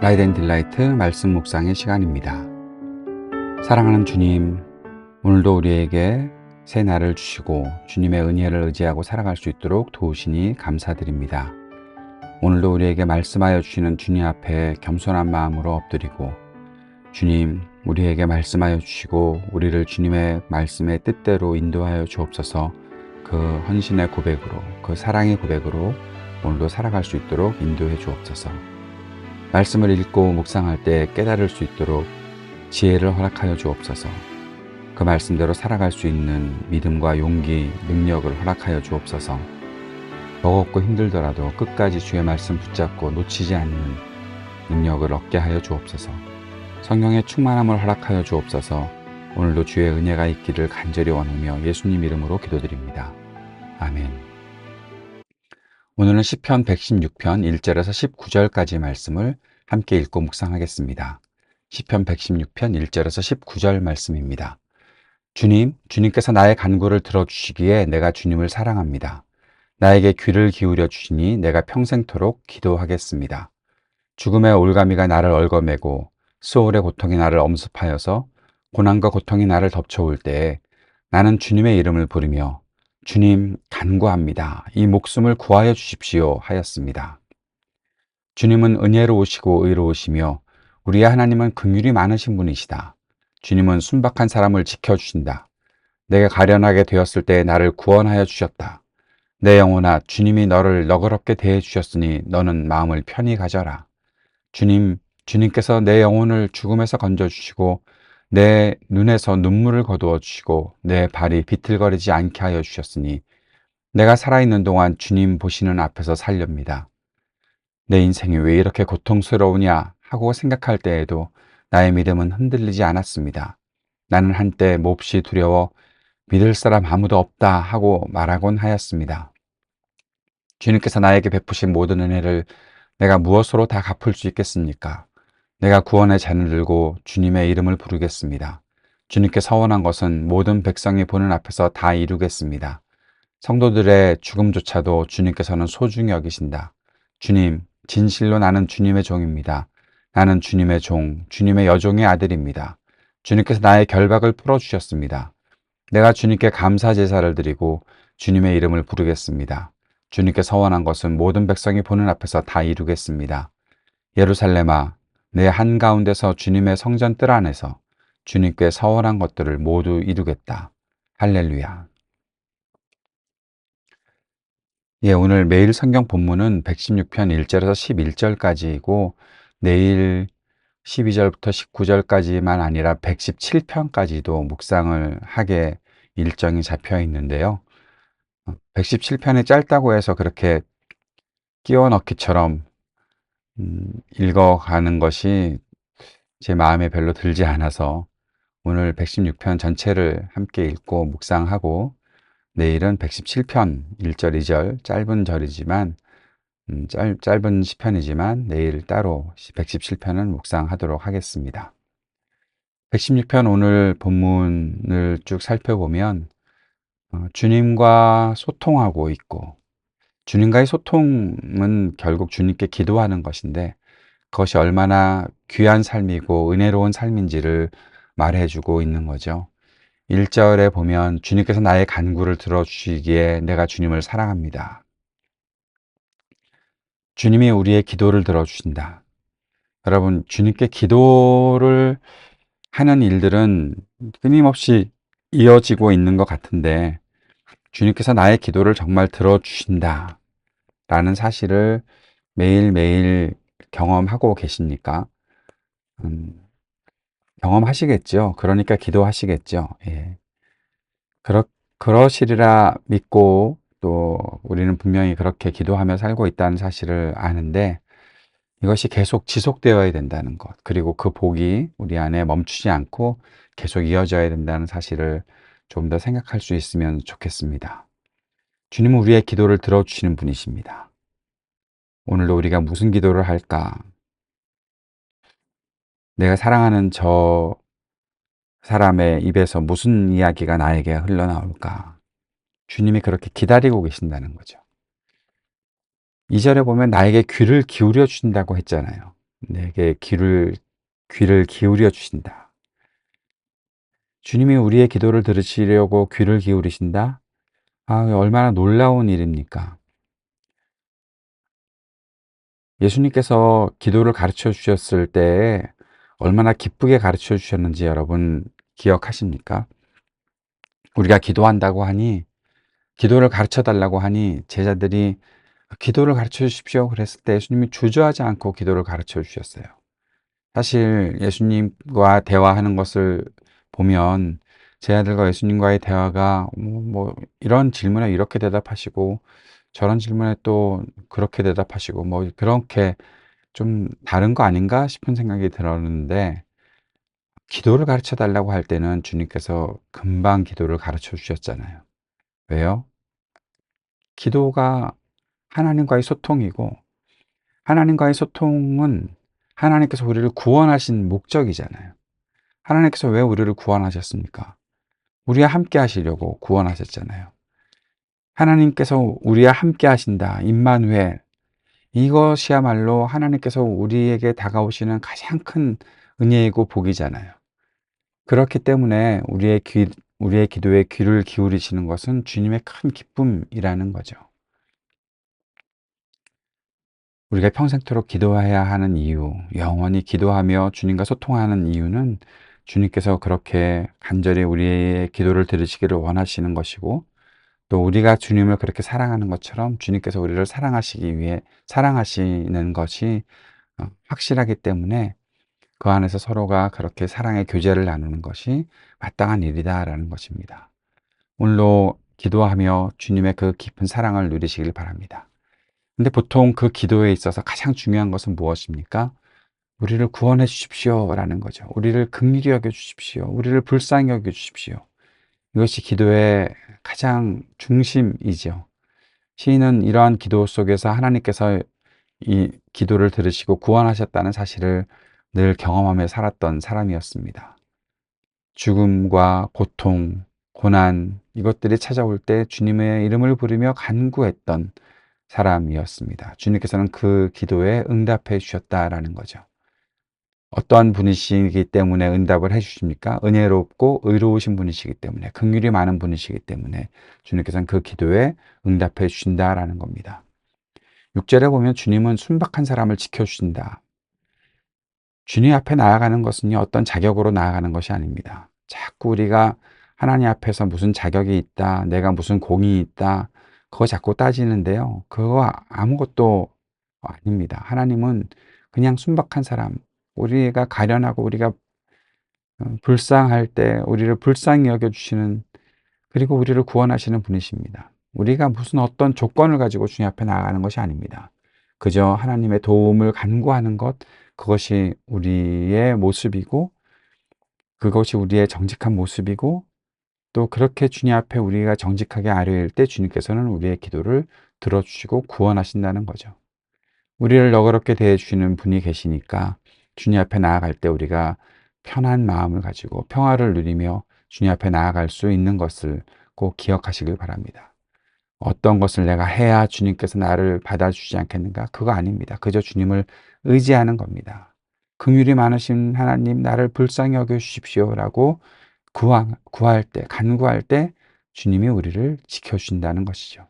라이덴 딜라이트 말씀 묵상의 시간입니다. 사랑하는 주님, 오늘도 우리에게 새 날을 주시고 주님의 은혜를 의지하고 살아갈 수 있도록 도우시니 감사드립니다. 오늘도 우리에게 말씀하여 주시는 주님 앞에 겸손한 마음으로 엎드리고 주님, 우리에게 말씀하여 주시고 우리를 주님의 말씀의 뜻대로 인도하여 주옵소서 그 헌신의 고백으로 그 사랑의 고백으로 오늘도 살아갈 수 있도록 인도해 주옵소서. 말씀을 읽고 묵상할 때 깨달을 수 있도록 지혜를 허락하여 주옵소서. 그 말씀대로 살아갈 수 있는 믿음과 용기, 능력을 허락하여 주옵소서. 버겁고 힘들더라도 끝까지 주의 말씀 붙잡고 놓치지 않는 능력을 얻게 하여 주옵소서. 성령의 충만함을 허락하여 주옵소서. 오늘도 주의 은혜가 있기를 간절히 원하며 예수님 이름으로 기도드립니다. 아멘. 오늘은 시편 116편 1절에서 19절까지 말씀을 함께 읽고 묵상하겠습니다. 시편 116편 1절에서 19절 말씀입니다. 주님, 주님께서 나의 간구를 들어주시기에 내가 주님을 사랑합니다. 나에게 귀를 기울여 주시니 내가 평생토록 기도하겠습니다. 죽음의 올가미가 나를 얽어매고 수월의 고통이 나를 엄습하여서 고난과 고통이 나를 덮쳐올 때에 나는 주님의 이름을 부르며 주님 간구합니다. 이 목숨을 구하여 주십시오 하였습니다. 주님은 은혜로우시고 의로우시며 우리의 하나님은 긍휼이 많으신 분이시다. 주님은 순박한 사람을 지켜주신다. 내가 가련하게 되었을 때 나를 구원하여 주셨다. 내 영혼아 주님이 너를 너그럽게 대해 주셨으니 너는 마음을 편히 가져라. 주님 주님께서 내 영혼을 죽음에서 건져 주시고 내 눈에서 눈물을 거두어 주시고 내 발이 비틀거리지 않게 하여 주셨으니 내가 살아있는 동안 주님 보시는 앞에서 살렵니다. 내 인생이 왜 이렇게 고통스러우냐 하고 생각할 때에도 나의 믿음은 흔들리지 않았습니다. 나는 한때 몹시 두려워 믿을 사람 아무도 없다 하고 말하곤 하였습니다. 주님께서 나에게 베푸신 모든 은혜를 내가 무엇으로 다 갚을 수 있겠습니까? 내가 구원의 잔을 들고 주님의 이름을 부르겠습니다. 주님께 서원한 것은 모든 백성이 보는 앞에서 다 이루겠습니다. 성도들의 죽음조차도 주님께서는 소중히 여기신다. 주님, 진실로 나는 주님의 종입니다. 나는 주님의 종, 주님의 여종의 아들입니다. 주님께서 나의 결박을 풀어주셨습니다. 내가 주님께 감사 제사를 드리고 주님의 이름을 부르겠습니다. 주님께 서원한 것은 모든 백성이 보는 앞에서 다 이루겠습니다. 예루살렘아, 내 한가운데서 주님의 성전 뜰 안에서 주님께 서원한 것들을 모두 이루겠다. 할렐루야. 예, 오늘 매일 성경 본문은 116편 1절에서 11절까지이고 내일 12절부터 19절까지만 아니라 117편까지도 묵상을 하게 일정이 잡혀 있는데요. 117편이 짧다고 해서 그렇게 끼워 넣기처럼 음, 읽어가는 것이 제 마음에 별로 들지 않아서 오늘 116편 전체를 함께 읽고 묵상하고 내일은 117편 1절, 2절 짧은 절이지만 음, 짧, 짧은 시편이지만 내일 따로 117편은 묵상하도록 하겠습니다. 116편 오늘 본문을 쭉 살펴보면 어, 주님과 소통하고 있고 주님과의 소통은 결국 주님께 기도하는 것인데 그것이 얼마나 귀한 삶이고 은혜로운 삶인지를 말해주고 있는 거죠. 1절에 보면 주님께서 나의 간구를 들어주시기에 내가 주님을 사랑합니다. 주님이 우리의 기도를 들어주신다. 여러분, 주님께 기도를 하는 일들은 끊임없이 이어지고 있는 것 같은데 주님께서 나의 기도를 정말 들어주신다. 라는 사실을 매일매일 경험하고 계십니까? 음, 경험하시겠죠. 그러니까 기도하시겠죠. 예. 그러, 그러시리라 믿고 또 우리는 분명히 그렇게 기도하며 살고 있다는 사실을 아는데 이것이 계속 지속되어야 된다는 것. 그리고 그 복이 우리 안에 멈추지 않고 계속 이어져야 된다는 사실을 좀 더 생각할 수 있으면 좋겠습니다. 주님은 우리의 기도를 들어주시는 분이십니다. 오늘도 우리가 무슨 기도를 할까? 내가 사랑하는 저 사람의 입에서 무슨 이야기가 나에게 흘러나올까? 주님이 그렇게 기다리고 계신다는 거죠. 이절에 보면 나에게 귀를 기울여 주신다고 했잖아요. 내게 귀를, 귀를 기울여 주신다. 주님이 우리의 기도를 들으시려고 귀를 기울이신다? 아, 얼마나 놀라운 일입니까? 예수님께서 기도를 가르쳐 주셨을 때 얼마나 기쁘게 가르쳐 주셨는지 여러분 기억하십니까? 우리가 기도한다고 하니, 기도를 가르쳐 달라고 하니 제자들이 기도를 가르쳐 주십시오. 그랬을 때 예수님이 주저하지 않고 기도를 가르쳐 주셨어요. 사실 예수님과 대화하는 것을 보면 제 아들과 예수님과의 대화가 뭐, 뭐 이런 질문에 이렇게 대답하시고 저런 질문에 또 그렇게 대답하시고 뭐 그렇게 좀 다른 거 아닌가 싶은 생각이 들었는데 기도를 가르쳐 달라고 할 때는 주님께서 금방 기도를 가르쳐 주셨잖아요. 왜요? 기도가 하나님과의 소통이고 하나님과의 소통은 하나님께서 우리를 구원하신 목적이잖아요. 하나님께서 왜 우리를 구원하셨습니까? 우리와 함께 하시려고 구원하셨잖아요. 하나님께서 우리와 함께 하신다. 임만회. 이것이야말로 하나님께서 우리에게 다가오시는 가장 큰 은혜이고 복이잖아요. 그렇기 때문에 우리의 귀, 우리의 기도에 귀를 기울이시는 것은 주님의 큰 기쁨이라는 거죠. 우리가 평생토록 기도해야 하는 이유, 영원히 기도하며 주님과 소통하는 이유는 주님께서 그렇게 간절히 우리의 기도를 들으시기를 원하시는 것이고 또 우리가 주님을 그렇게 사랑하는 것처럼 주님께서 우리를 사랑하시기 위해 사랑하시는 것이 어, 확실하기 때문에 그 안에서 서로가 그렇게 사랑의 교제를 나누는 것이 마땅한 일이다라는 것입니다. 오늘로 기도하며 주님의 그 깊은 사랑을 누리시길 바랍니다. 근데 보통 그 기도에 있어서 가장 중요한 것은 무엇입니까? 우리를 구원해 주십시오. 라는 거죠. 우리를 긍휼히 여겨 주십시오. 우리를 불쌍히 여겨 주십시오. 이것이 기도의 가장 중심이죠. 시인은 이러한 기도 속에서 하나님께서 이 기도를 들으시고 구원하셨다는 사실을 늘 경험하며 살았던 사람이었습니다. 죽음과 고통, 고난, 이것들이 찾아올 때 주님의 이름을 부르며 간구했던 사람이었습니다. 주님께서는 그 기도에 응답해 주셨다라는 거죠. 어떠한 분이시기 때문에 응답을 해 주십니까? 은혜롭고 의로우신 분이시기 때문에 긍휼이 많은 분이시기 때문에 주님께서는 그 기도에 응답해 주신다라는 겁니다. 6절에 보면 주님은 순박한 사람을 지켜 주신다. 주님 앞에 나아가는 것은요, 어떤 자격으로 나아가는 것이 아닙니다. 자꾸 우리가 하나님 앞에서 무슨 자격이 있다, 내가 무슨 공이 있다, 그거 자꾸 따지는데요. 그거 아무것도 아닙니다. 하나님은 그냥 순박한 사람, 우리가 가련하고 우리가 어, 불쌍할 때 우리를 불쌍히 여겨주시는 그리고 우리를 구원하시는 분이십니다. 우리가 무슨 어떤 조건을 가지고 주님 앞에 나아가는 것이 아닙니다. 그저 하나님의 도움을 간구하는 것, 그것이 우리의 모습이고, 그것이 우리의 정직한 모습이고, 또 그렇게 주님 앞에 우리가 정직하게 아뢰일 때 주님께서는 우리의 기도를 들어주시고 구원하신다는 거죠. 우리를 너그럽게 대해주시는 분이 계시니까 주님 앞에 나아갈 때 우리가 편한 마음을 가지고 평화를 누리며 주님 앞에 나아갈 수 있는 것을 꼭 기억하시길 바랍니다. 어떤 것을 내가 해야 주님께서 나를 받아주지 않겠는가? 그거 아닙니다. 그저 주님을 의지하는 겁니다. 긍휼이 많으신 하나님 나를 불쌍히 여겨 주십시오라고 구할 때, 간구할 때 주님이 우리를 지켜 주신다는 것이죠.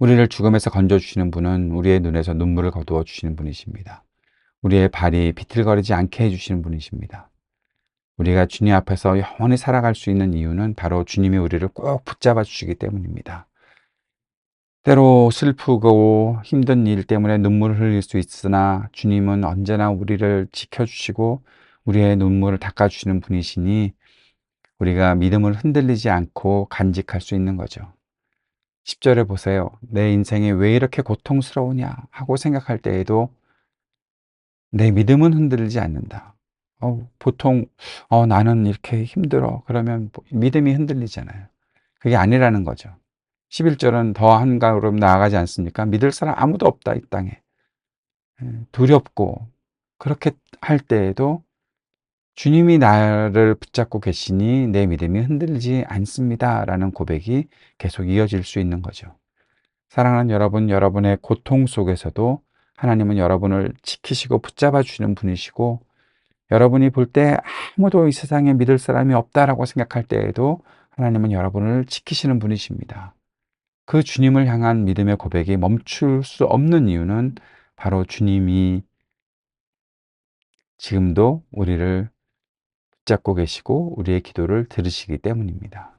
우리를 죽음에서 건져 주시는 분은 우리의 눈에서 눈물을 거두어 주시는 분이십니다. 우리의 발이 비틀거리지 않게 해주시는 분이십니다. 우리가 주님 앞에서 영원히 살아갈 수 있는 이유는 바로 주님이 우리를 꼭 붙잡아 주시기 때문입니다. 때로 슬프고 힘든 일 때문에 눈물을 흘릴 수 있으나 주님은 언제나 우리를 지켜주시고 우리의 눈물을 닦아주시는 분이시니 우리가 믿음을 흔들리지 않고 간직할 수 있는 거죠. 10절에 보세요. 내 인생이 왜 이렇게 고통스러우냐 하고 생각할 때에도 내 믿음은 흔들리지 않는다. 어, 보통 어, 나는 이렇게 힘들어. 그러면 뭐 믿음이 흔들리잖아요. 그게 아니라는 거죠. 11절은 더한 걸음 나아가지 않습니까? 믿을 사람 아무도 없다, 이 땅에. 예, 두렵고, 그렇게 할 때에도 주님이 나를 붙잡고 계시니 내 믿음이 흔들리지 않습니다. 라는 고백이 계속 이어질 수 있는 거죠. 사랑하는 여러분, 여러분의 고통 속에서도 하나님은 여러분을 지키시고 붙잡아 주시는 분이시고 여러분이 볼 때 아무도 이 세상에 믿을 사람이 없다라고 생각할 때에도 하나님은 여러분을 지키시는 분이십니다. 그 주님을 향한 믿음의 고백이 멈출 수 없는 이유는 바로 주님이 지금도 우리를 붙잡고 계시고 우리의 기도를 들으시기 때문입니다.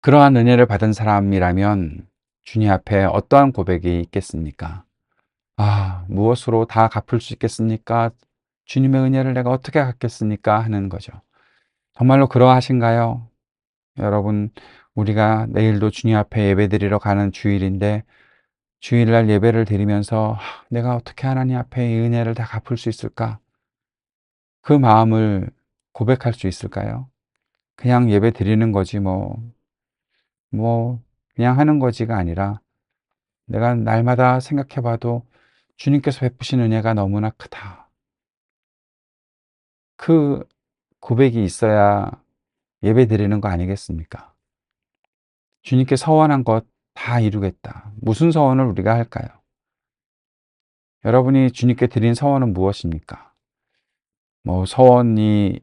그러한 은혜를 받은 사람이라면 주님 앞에 어떠한 고백이 있겠습니까? 아, 무엇으로 다 갚을 수 있겠습니까? 주님의 은혜를 내가 어떻게 갚겠습니까? 하는 거죠. 정말로 그러하신가요? 여러분, 우리가 내일도 주님 앞에 예배 드리러 가는 주일인데 주일날 예배를 드리면서 내가 어떻게 하나님 앞에 이 은혜를 다 갚을 수 있을까? 그 마음을 고백할 수 있을까요? 그냥 예배 드리는 거지 뭐, 뭐, 그냥 하는 거지가 아니라 내가 날마다 생각해 봐도 주님께서 베푸신 은혜가 너무나 크다. 그 고백이 있어야 예배 드리는 거 아니겠습니까? 주님께 서원한 것 다 이루겠다. 무슨 서원을 우리가 할까요? 여러분이 주님께 드린 서원은 무엇입니까? 뭐 서원이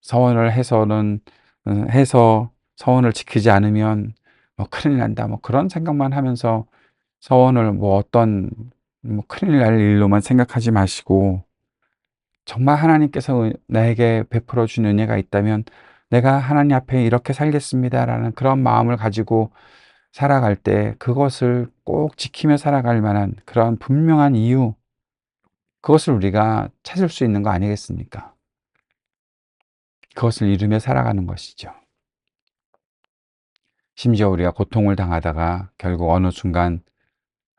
서원을 해서는 음, 해서 서원을 지키지 않으면 뭐 큰일 난다. 뭐 그런 생각만 하면서 서원을 뭐 어떤 뭐 큰일 날 일로만 생각하지 마시고 정말 하나님께서 나에게 베풀어 준 은혜가 있다면 내가 하나님 앞에 이렇게 살겠습니다라는 그런 마음을 가지고 살아갈 때 그것을 꼭 지키며 살아갈 만한 그런 분명한 이유, 그것을 우리가 찾을 수 있는 거 아니겠습니까? 그것을 이루며 살아가는 것이죠. 심지어 우리가 고통을 당하다가 결국 어느 순간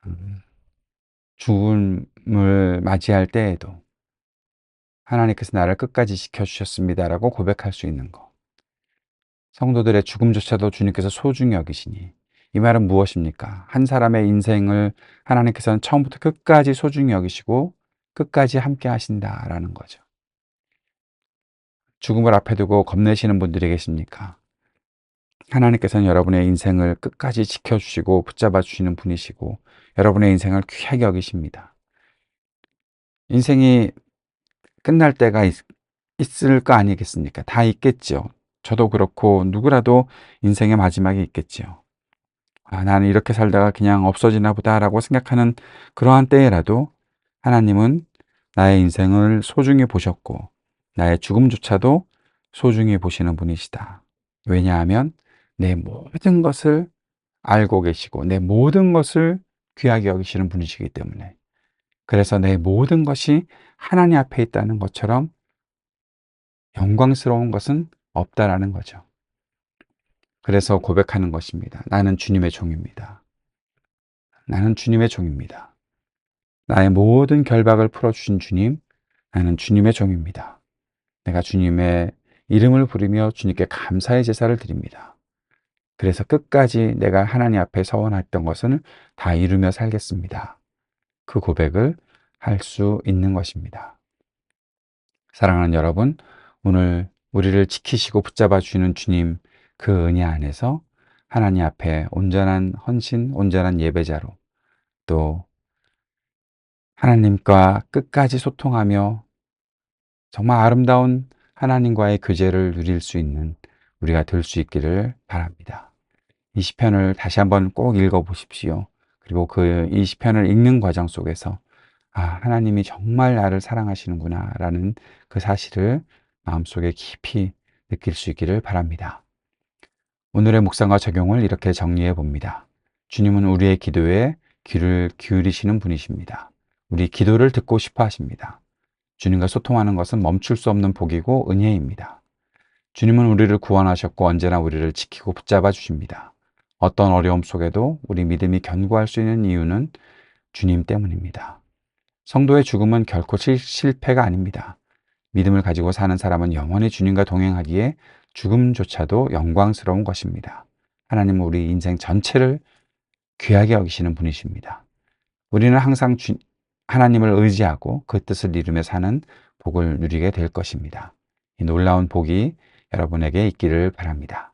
음, 죽음을 맞이할 때에도 하나님께서 나를 끝까지 지켜주셨습니다라고 고백할 수 있는 것. 성도들의 죽음조차도 주님께서 소중히 여기시니 이 말은 무엇입니까? 한 사람의 인생을 하나님께서는 처음부터 끝까지 소중히 여기시고 끝까지 함께 하신다라는 거죠. 죽음을 앞에 두고 겁내시는 분들이 계십니까? 하나님께서는 여러분의 인생을 끝까지 지켜주시고 붙잡아 주시는 분이시고 여러분의 인생을 귀하게 여기십니다. 인생이 끝날 때가 있, 있을 거 아니겠습니까? 다 있겠죠. 저도 그렇고 누구라도 인생의 마지막이 있겠지요. 아, 나는 이렇게 살다가 그냥 없어지나 보다라고 생각하는 그러한 때에라도 하나님은 나의 인생을 소중히 보셨고 나의 죽음조차도 소중히 보시는 분이시다. 왜냐하면 내 모든 것을 알고 계시고 내 모든 것을 귀하게 여기시는 분이시기 때문에 그래서 내 모든 것이 하나님 앞에 있다는 것처럼 영광스러운 것은 없다라는 거죠. 그래서 고백하는 것입니다. 나는 주님의 종입니다. 나는 주님의 종입니다. 나의 모든 결박을 풀어주신 주님, 나는 주님의 종입니다. 내가 주님의 이름을 부르며 주님께 감사의 제사를 드립니다. 그래서 끝까지 내가 하나님 앞에 서원했던 것을 다 이루며 살겠습니다. 그 고백을 할 수 있는 것입니다. 사랑하는 여러분, 오늘 우리를 지키시고 붙잡아 주시는 주님 그 은혜 안에서 하나님 앞에 온전한 헌신, 온전한 예배자로 또 하나님과 끝까지 소통하며 정말 아름다운 하나님과의 교제를 누릴 수 있는 우리가 될 수 있기를 바랍니다. 이 시편을 다시 한번 꼭 읽어 보십시오. 그리고 그이 시편을 읽는 과정 속에서 아, 하나님이 정말 나를 사랑하시는구나 라는 그 사실을 마음속에 깊이 느낄 수 있기를 바랍니다. 오늘의 묵상과 적용을 이렇게 정리해 봅니다. 주님은 우리의 기도에 귀를 기울이시는 분이십니다. 우리 기도를 듣고 싶어 하십니다. 주님과 소통하는 것은 멈출 수 없는 복이고 은혜입니다. 주님은 우리를 구원하셨고 언제나 우리를 지키고 붙잡아 주십니다. 어떤 어려움 속에도 우리 믿음이 견고할 수 있는 이유는 주님 때문입니다. 성도의 죽음은 결코 실패가 아닙니다. 믿음을 가지고 사는 사람은 영원히 주님과 동행하기에 죽음조차도 영광스러운 것입니다. 하나님은 우리 인생 전체를 귀하게 여기시는 분이십니다. 우리는 항상 주, 하나님을 의지하고 그 뜻을 이루며 사는 복을 누리게 될 것입니다. 이 놀라운 복이 여러분에게 있기를 바랍니다.